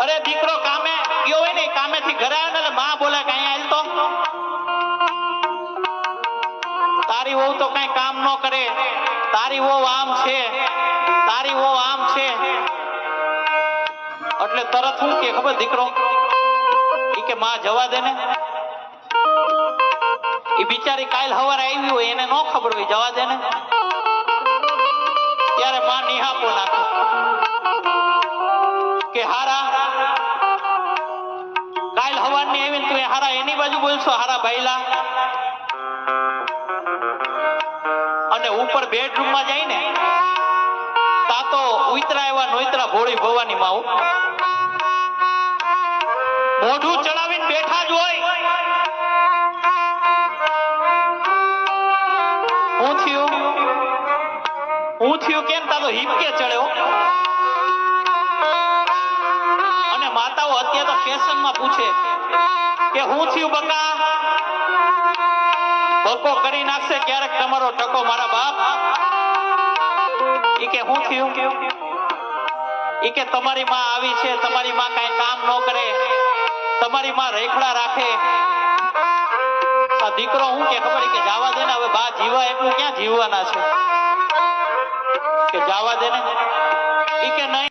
અરે દીકરો કામે, ગયો હોય ને, કામેથી ઘરે આવે ને માં બોલે કે અહીંયા તો. તારી વહુ તો કઈ કામ ન કરે. તારી વહુ આમ છે. તારી વહુ આમ છે. એટલે તરત હું કે ખબર દીકરો? ઈ કે માં જવા દે ને. એ બિચારી કાલ હવારે આવી હોય, એને ન ખબર હોય, જવા દે ને. ત્યારે માં નિહાપો નાખે. કે હારા કાલ હવારની આવીને તું હારા એની બાજુ બોલશો, હારા ભાઈલા? અને ઉપર બેડરૂમમાં જાય ને, તા તો ઉતરા એવા નોતરા ભોળી ભવાની માઉ. મોઢું ચડાવીને બેઠા જ હોય. હું થયું? હું થયું કેમ? તા તો હિપકે ચડ્યો? ફેશનમાં પૂછે કે હું થયું બકા? બકો કરી નાખશે ક્યારેક તમારો ટકો મારા બાપ. ઈ કે હું થયું? ઈ કે તમારી માં આવી છે, તમારી માં કાંઈ કામ ન કરે, તમારી માં રેખડા રાખે. આ દીકરો હું કે ખબર કે જાવા દે ને, હવે બા જીવા એટલું ક્યાં જીવવાના છે? કે જાવા દે ને? ઈ કે નહીં.